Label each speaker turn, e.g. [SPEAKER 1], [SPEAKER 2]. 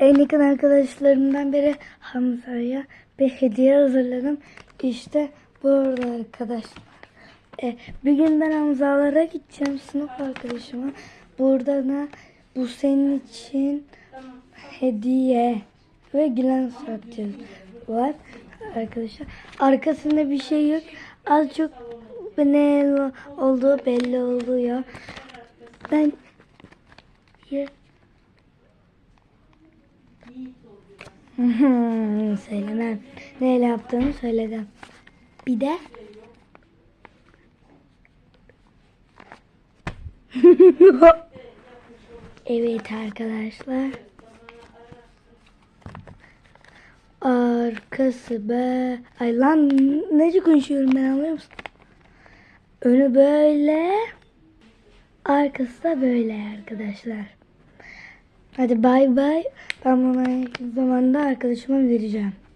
[SPEAKER 1] en yakın arkadaşlarımdan biri Hamza'ya bir hediye hazırladım. İşte burada arkadaşlar. E, bir gün ben Hamzalara gideceğim sınıf arkadaşıma. Burada da bu senin için hediye ve gülen suratçı var arkadaşlar. Arkasında bir şey yok. Az çok ne olduğu belli oluyor. Ben Söylemem. Neyle yaptığımı söyledim. Bir de Evet arkadaşlar. Arkası be. Ay lan nece konuşuyorum ben anlıyor musun? Önü böyle. Arkası da böyle arkadaşlar. Hadi bay bay. Ben bunu yakın zamanda arkadaşıma vereceğim.